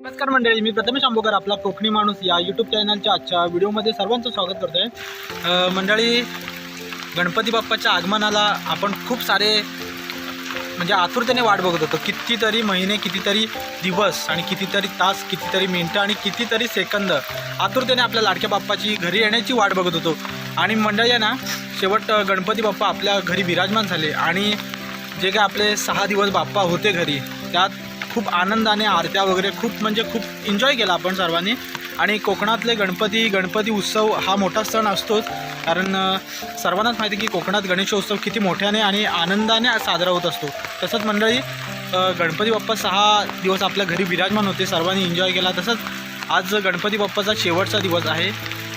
नमस्कार मंडळी मी प्रथमेश आंबोकर आपला कोकणी माणूस या यूट्यूब चॅनलच्या आजच्या व्हिडिओमध्ये सर्वांचं स्वागत करतोय. आहे मंडळी गणपती बाप्पाच्या आगमनाला आपण खूप सारे म्हणजे आतुरतेने वाट बघत होतो. कितीतरी महिने कितीतरी दिवस आणि कितीतरी तास कितीतरी मिनटं आणि कितीतरी सेकंद आतुरतेने आपल्या लाडक्या बाप्पाची घरी येण्याची वाट बघत होतो. आणि मंडळी आहे ना शेवट गणपती बाप्पा आपल्या घरी विराजमान झाले आणि जे काय आपले सहा दिवस बाप्पा होते घरी त्यात खूप आनंदाने आरत्या वगैरे खूप म्हणजे खूप एन्जॉय केला आपण सर्वांनी. आणि कोकणातले गणपती गणपती उत्सव हा मोठा सण असतोच. कारण सर्वांनाच माहिती आहे की कोकणात गणेशोत्सव किती मोठ्याने आणि आनंदाने साजरा होत असतो. तसंच मंडळी गणपती बाप्पा सहा दिवस आपल्या घरी विराजमान होते. सर्वांनी एन्जॉय केला. तसंच आज गणपती बाप्पाचा शेवटचा दिवस आहे.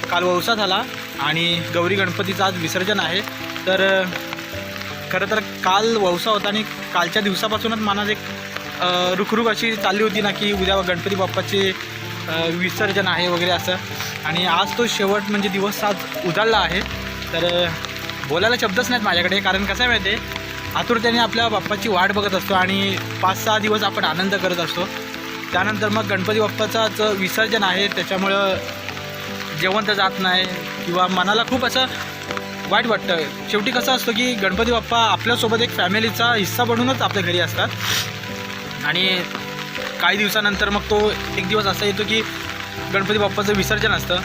काल वौसा झाला आणि गौरी गणपतीचं आज विसर्जन आहे. तर खरं तर काल वौसा होता आणि कालच्या दिवसापासूनच मनात एक रुखरुख अशी चालली होती ना की उद्या गणपती बाप्पाचे विसर्जन आहे वगैरे असं. आणि आज तो शेवट म्हणजे दिवस आज उजाडला आहे. तर बोलायला शब्दच नाहीत माझ्याकडे कारण कसं आहे माहिती आहे आतुरतेने आपल्या बाप्पाची वाट बघत असतो आणि पाच सहा दिवस आपण आनंद करत असतो. त्यानंतर मग गणपती बाप्पाचाच विसर्जन आहे त्याच्यामुळं जेवण तर जात नाही किंवा मनाला खूप असं वाईट वाटतं. शेवटी कसं असतं की गणपती बाप्पा आपल्यासोबत एक फॅमिलीचा हिस्सा बनूनच आपल्या घरी असतात. आणि काही दिवसानंतर मग तो एक दिवस असा येतो की गणपती बाप्पाचं विसर्जन असतं.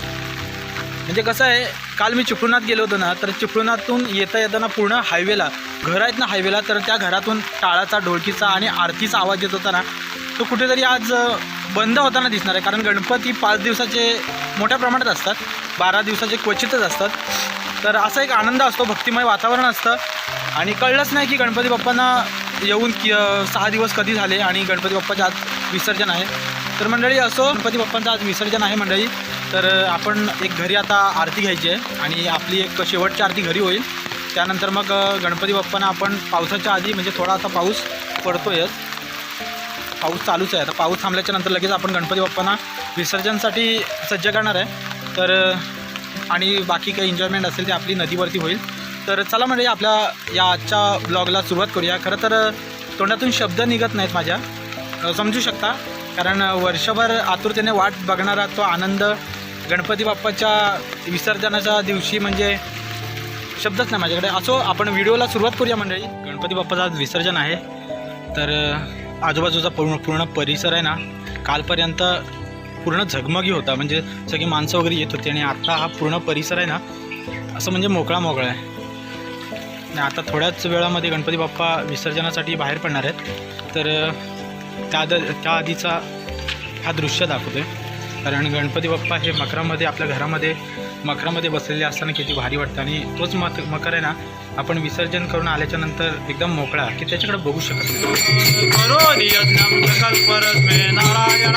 म्हणजे कसं आहे काल मी चिपळुणात गेलो होतो ना तर चिपळुणातून येता येताना पूर्ण हायवेला घर आहेत ना हायवेला तर त्या घरातून टाळाचा ढोलकीचा आणि आरतीचा आवाज येत होता ना तो कुठेतरी आज बंद होताना दिसणार आहे. कारण गणपती पाच दिवसाचे मोठ्या प्रमाणात असतात बारा दिवसाचे क्वचितच असतात. तर असा एक आनंद असतो भक्तिमय वातावरण असतं. आणि कळलंच नाही की गणपती बाप्पांना येऊन की सहा दिवस कधी झाले आणि गणपती बाप्पाचे आज विसर्जन आहे. तर मंडळी असो गणपती बाप्पांचं आज विसर्जन आहे मंडळी. तर आपण एक घरी आता आरती घ्यायची आहे आणि आपली एक शेवटची आरती घरी होईल. त्यानंतर मग गणपती बाप्पांना आपण पावसाच्या आधी म्हणजे थोडा आता पाऊस पडतोयच पाऊस चालूच आहे. आता पाऊस थांबल्याच्या नंतर लगेच आपण गणपती बाप्पांना विसर्जनसाठी सज्ज करणार आहे. तर आणि बाकी काही एन्जॉयमेंट असेल ते आपली नदीवरती होईल. तर चला म्हणजे आपल्या या आजच्या ब्लॉगला सुरुवात करूया. खरं तर तोंडातून शब्द निघत नाहीत माझ्या. समजू शकता. कारण वर्षभर आतुरतेने वाट बघणारा तो आनंद गणपती बाप्पाच्या विसर्जनाच्या दिवशी म्हणजे शब्दच नाही माझ्याकडे. असो आपण व्हिडिओला सुरुवात करूया मंडळी. गणपती बाप्पाचं आज विसर्जन आहे. तर आजूबाजूचा पूर्ण पूर्ण परिसर आहे ना कालपर्यंत पूर्ण झगमगी होता. म्हणजे सगळी माणसं वगैरे येत होती आणि आत्ता हा पूर्ण परिसर आहे ना असं म्हणजे मोकळा मोकळा आहे. आणि आता थोड्याच वेळामध्ये गणपती बाप्पा विसर्जनासाठी बाहेर पडणार आहेत. तर त्या द त्या आधीचा हा दृश्य दाखवतो आहे कारण गणपती बाप्पा हे मकरामध्ये आपल्या घरामध्ये मकरामध्ये बसलेले असताना किती भारी वाटतं आणि तोच मक मकर आहे ना आपण विसर्जन करून आल्याच्यानंतर एकदम मोकळा की त्याच्याकडे बघू शकत नाही. करोनि यज्ञं सकल्परस्मे नारायण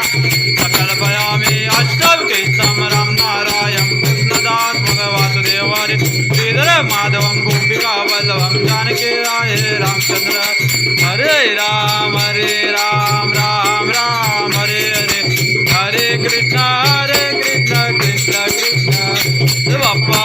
सकल्पयामि अष्टविके समरं नारायण कृष्णदास भगवासुदेवारे श्रीधर माधवं गोपिका वल्लभं जानके राय रामचंद्र हरे राम हरे राम राम राम हरे हरे। हरे कृष्ण हरे कृष्ण। कृष्ण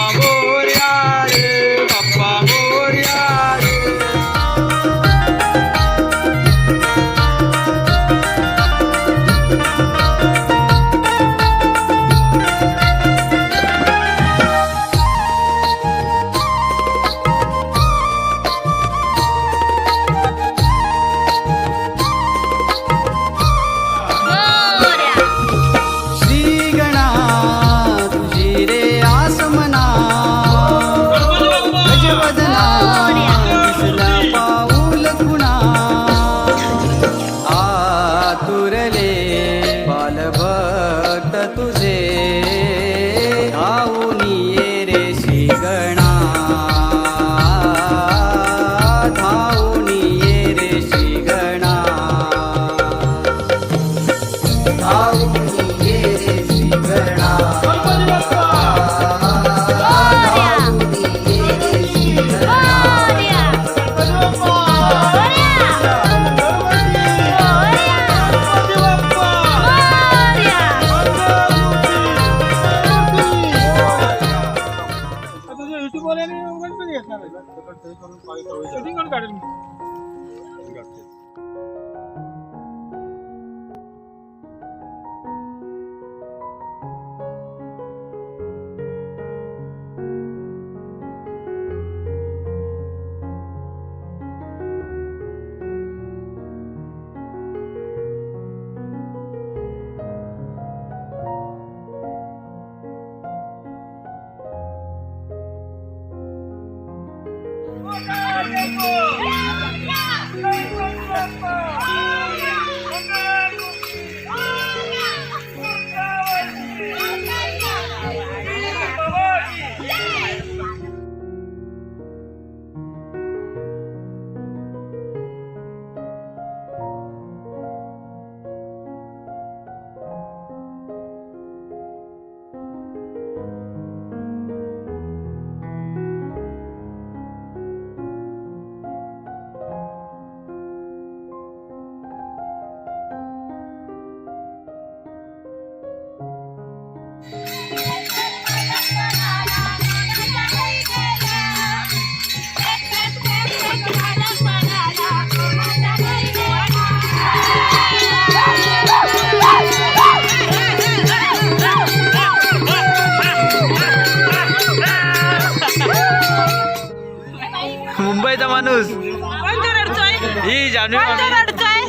रडतंय?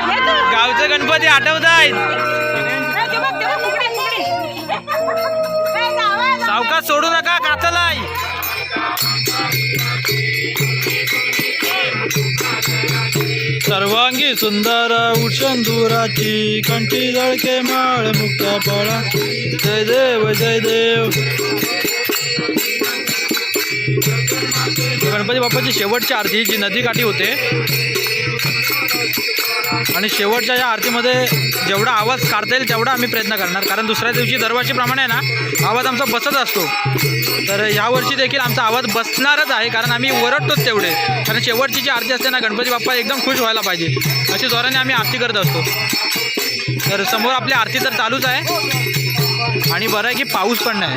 हे तू. गावचं गणपती आठवत आहेत ते बघ, ते बघ, फुगडी, फुगडी. जावं, जावं. सावकाश सोडू नका काचलाय सर्वांगी सुंदर उषंदुराची कंठी जळके माळ मुक्या पळा जय देव जय देव गणपती बाप्पाची शेवटची आरती जी नदीकाठी होते. आणि शेवटच्या या आरतीमध्ये जेवढा आवाज काढता येईल तेवढा आम्ही प्रयत्न करणार. कारण दुसऱ्या दिवशी दरवर्षीप्रमाणे ना आवाज आमचा बसत असतो. तर यावर्षी देखील आमचा आवाज बसणारच आहे कारण आम्ही वरडतोच तेवढे. कारण शेवटची जी आरती असते ना गणपती बाप्पा एकदम खुश व्हायला पाहिजे. अशी जोराने आम्ही आरती करत असतो. तर समोर आपली आरती तर चालूच आहे. आणि बरं आहे की पाऊस पण नाही.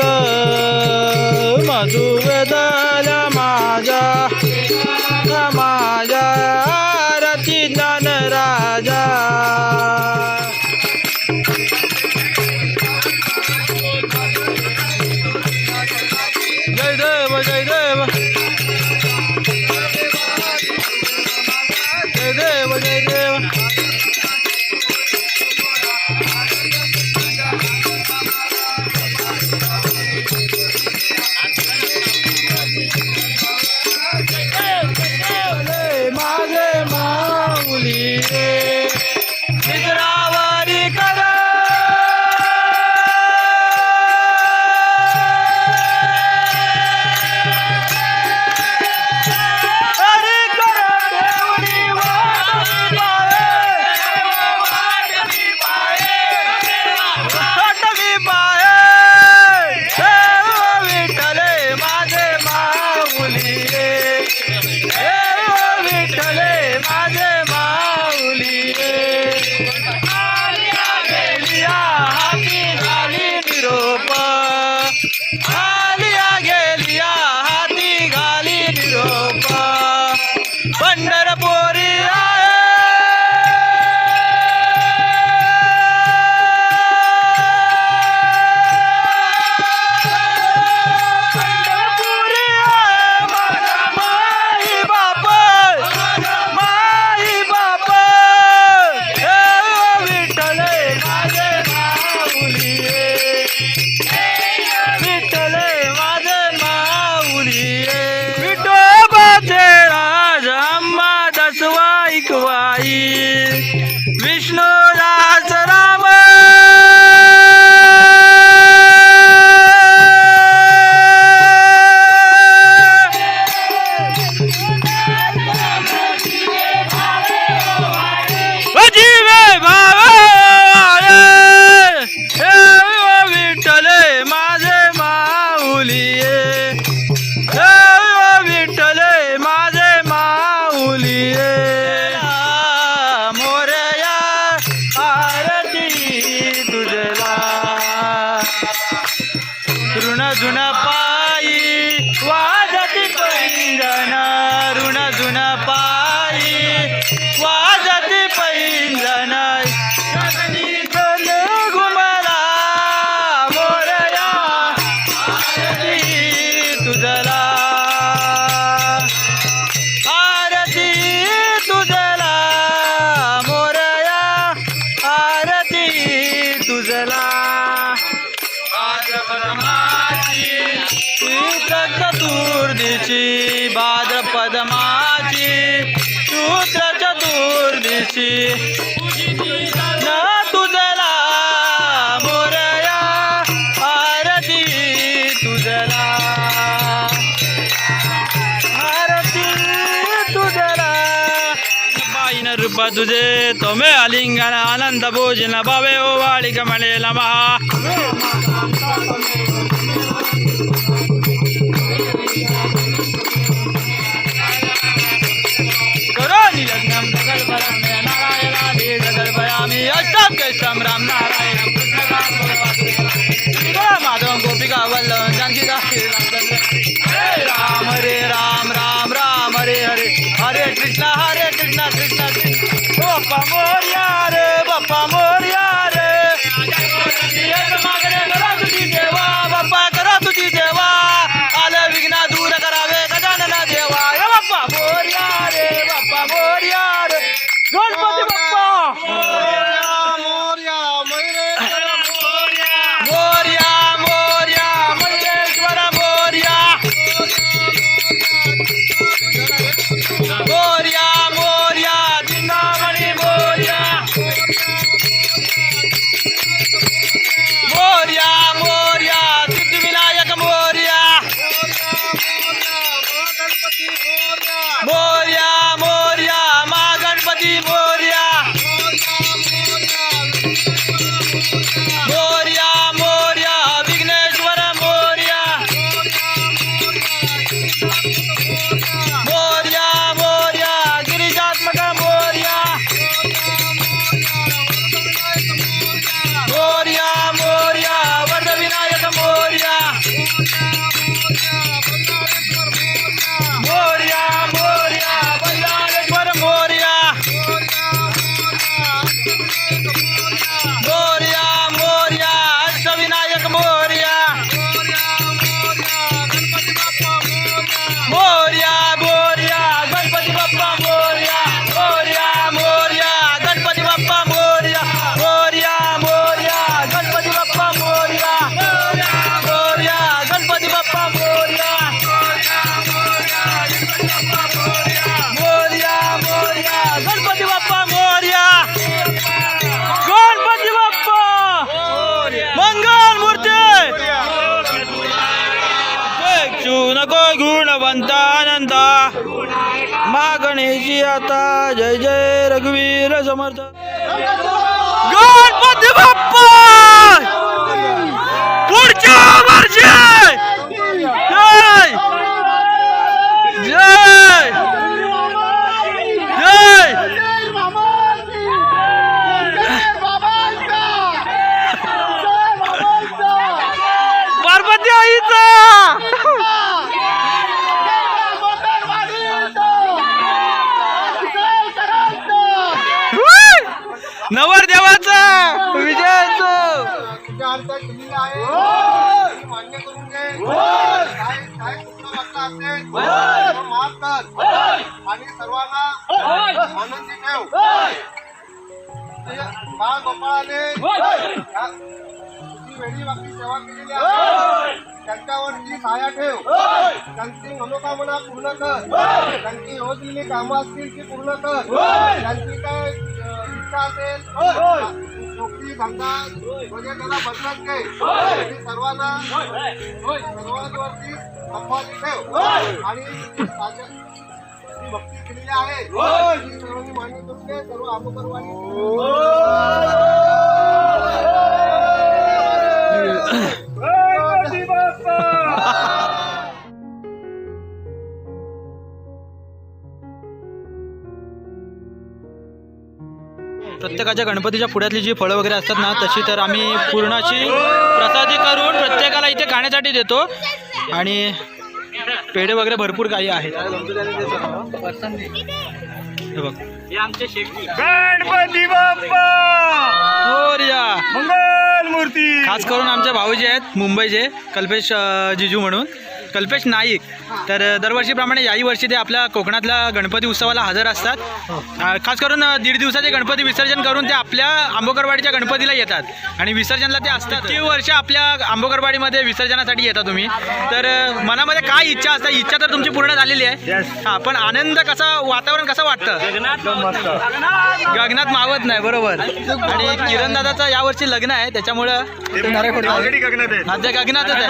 संत मधु माझा माझा आरती राजा. ओ वाळी कमळे नमः करोमि लग्नं सकलपरमे नारायणादि सकलपयामि अष्टं केशं राम नारायणं कृष्णकान्तो माधवं गोपिका वल्लभं जानकी दासी हरे राम हरे राम राम राम हरे हरे हरे कृष्णा हरे कृष्णा कृष्णा कृष्ण बाप्पा मोर्या रे मोर्या मोर्या आनंद मा गणेशी आता. जय जय रघुवीर समर्थ. गणपती बाप्पा! पुढच्या वर्षी! विजयाचं मान्य करून घे काय काय कुठलं वाटलं असेल तर माफ कर आणि सर्वांना आनंदी ठेव बाळ गोपाळाने तुझी वेळी वागली सेवा केलेली आहे त्यांच्यावरती साया ठेव त्यांची मनोकामना पूर्ण कर त्यांची योजलेली कामं असतील ती पूर्ण कर त्यांची काय इच्छा असेल नोकरी धंदा वगैरे त्याला बदलत घे आणि सर्वांना सर्वांवरती संपादित ठेव आणि माझ्या जी भक्ती केलेली आहे ती सर्वांनी मान्य करून घे सर्व आमोकरवाणी प्रत्येकाच्या गणपतीच्या पुढ्यातली जी फळं वगैरे असतात ना तशी तर आम्ही पूर्णाची प्रसादी करून प्रत्येकाला इथे खाण्यासाठी देतो. आणि पेढे वगैरे भरपूर काही आहेत. हे बघ. गणपती बाप्पा. मंगल मूर्ती खास करून आमचे भाऊजी आहेत मुंबईचे कल्पेश जिजू म्हणून. कल्पेश नाईक. तर दरवर्षीप्रमाणे याही वर्षी ते आपल्या कोकणातल्या गणपती उत्सवाला हजर असतात. खास करून दीड दिवसाचे गणपती विसर्जन करून ते आपल्या आंबोकरवाडीच्या गणपतीला येतात. आणि विसर्जनला ते असतात. किती वर्ष आपल्या आंबोकरवाडीमध्ये विसर्जनासाठी येता तुम्ही. तर मनामध्ये काय इच्छा असतात इच्छा तर तुमची पूर्ण झालेली आहे. हा पण आनंद कसा वातावरण कसं वाटतं? गगनात मावत नाही. बरोबर. आणि किरण दादाचं यावर्षी लग्न आहे त्याच्यामुळं ऑलरेडी गगनात आहे ते गगनातच आहे.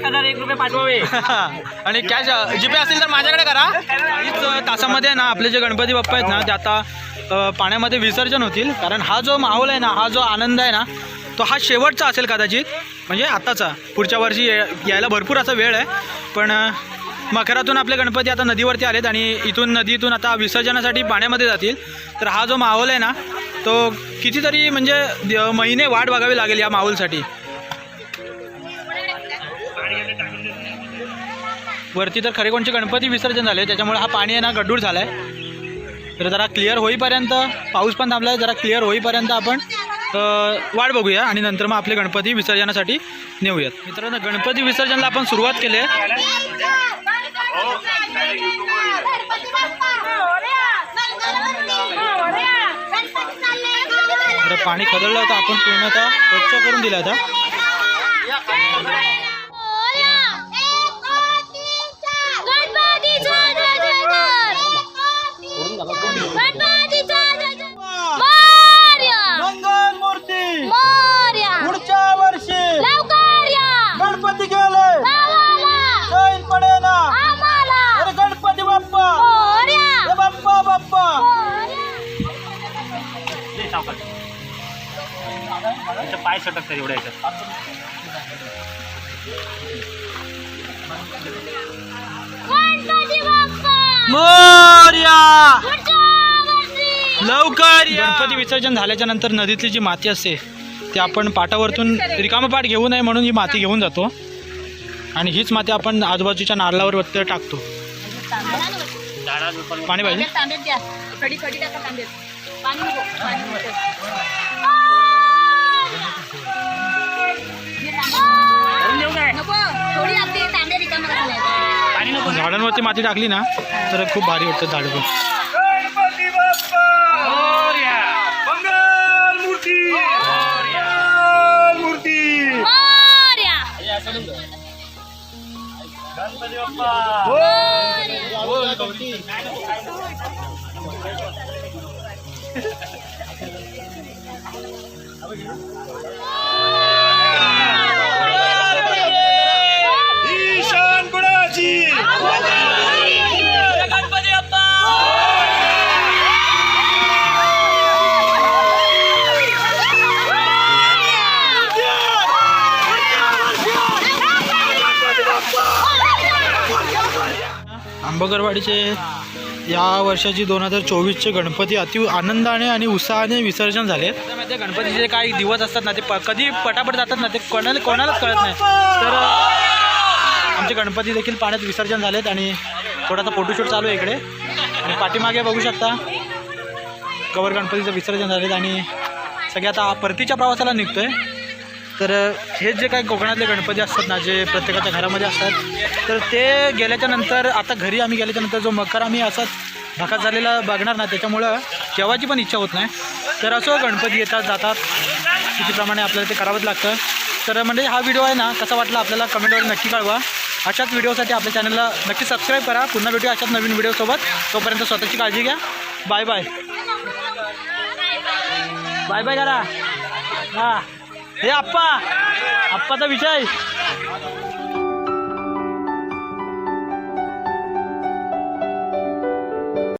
एक हजार एक रुपये पाठवावे. आणि कॅश जीपे असेल तर माझ्याकडे करा. काहीच तासामध्ये ना आपले जे गणपती बाप्पा आहेत ना ते आता पाण्यामध्ये विसर्जन होतील. कारण हा जो माहोल आहे ना हा जो आनंद आहे ना तो हा शेवटचा असेल कदाचित. म्हणजे आत्ताचा पुढच्या वर्षी ये- यायला भरपूर असा वेळ आहे. पण मकरातून आपले गणपती आता नदीवरती आलेत आणि इथून नदीतून आता विसर्जनासाठी पाण्यामध्ये जातील. तर हा जो माहोल आहे ना तो कितीतरी म्हणजे द- महिने वाट बघावी लागेल या माहोलसाठी. वरती तर खरे कोणचे गणपती विसर्जन झाले त्याच्यामुळे हा पाणी आहे ना गड्डूर झाला आहे तर जरा क्लिअर होईपर्यंत पाऊस पण थांबला आहे जरा क्लिअर होईपर्यंत आपण वाट बघूया आणि नंतर मग आपले गणपती विसर्जनासाठी नेऊयात. मित्रांनो गणपती विसर्जनला आपण सुरुवात केली आहे तर पाणी खदळलं होतं आपण पूर्णतः स्वच्छ करून दिलं होतं. पाय सटकतात एवढ्या याच्यात. मोर्या! लवकर गणपती विसर्जन झाल्याच्यानंतर नदीतली जी माती असते ती आपण पाटावरतून रिकामा पाठ घेऊ नये म्हणून ही माती घेऊन जातो. आणि हीच माती आपण आजूबाजूच्या नारळावर वरती टाकतो. पाणी पाहिजे? झाडांवरती माती टाकली ना तर खूप भारी वाटतं झाडं पण. गणपती बाप्पा. आंबगरवाडीचे या वर्षाची दोन हजार चोवीसचे गणपती अति आनंदाने आणि उत्साहाने विसर्जन झाले. गणपतीचे काही दिवस असतात ना ते प कधी पटापट जातात ना ते कोणाला कोणालाच कळत नाही. तर आमचे गणपती देखील पाण्यात विसर्जन झालेत आणि थोडासा फोटोशूट चालू आहे इकडे. आणि पाठीमागे बघू शकता कवर गणपतीचं विसर्जन झालेत आणि सगळे आता परतीच्या प्रवासाला निघतो आहे तर हे जे काही कोकणातले गणपती असतात ना जे प्रत्येकाच्या घरामध्ये असतात तर ते गेल्याच्यानंतर आता घरी आम्ही गेल्याच्यानंतर जो मकर आम्ही असाच भाकात झालेला बघणार ना त्याच्यामुळं जेवायची पण इच्छा होत नाही. तर असो गणपती येतात जातात कितीप्रमाणे आपल्याला ते करावंच लागतं. तर म्हणजे हा व्हिडिओ आहे ना कसा वाटला आपल्याला कमेंटवर नक्की कळवा. अशाच व्हिडिओसाठी आपल्या चॅनलला नक्की सबस्क्राईब करा. पुन्हा भेटूया अशाच नवीन व्हिडिओसोबत तोपर्यंत स्वतःची काळजी घ्या. बाय बाय बाय बाय दादा. हां. हे आप्पा. आप्पाचा विषय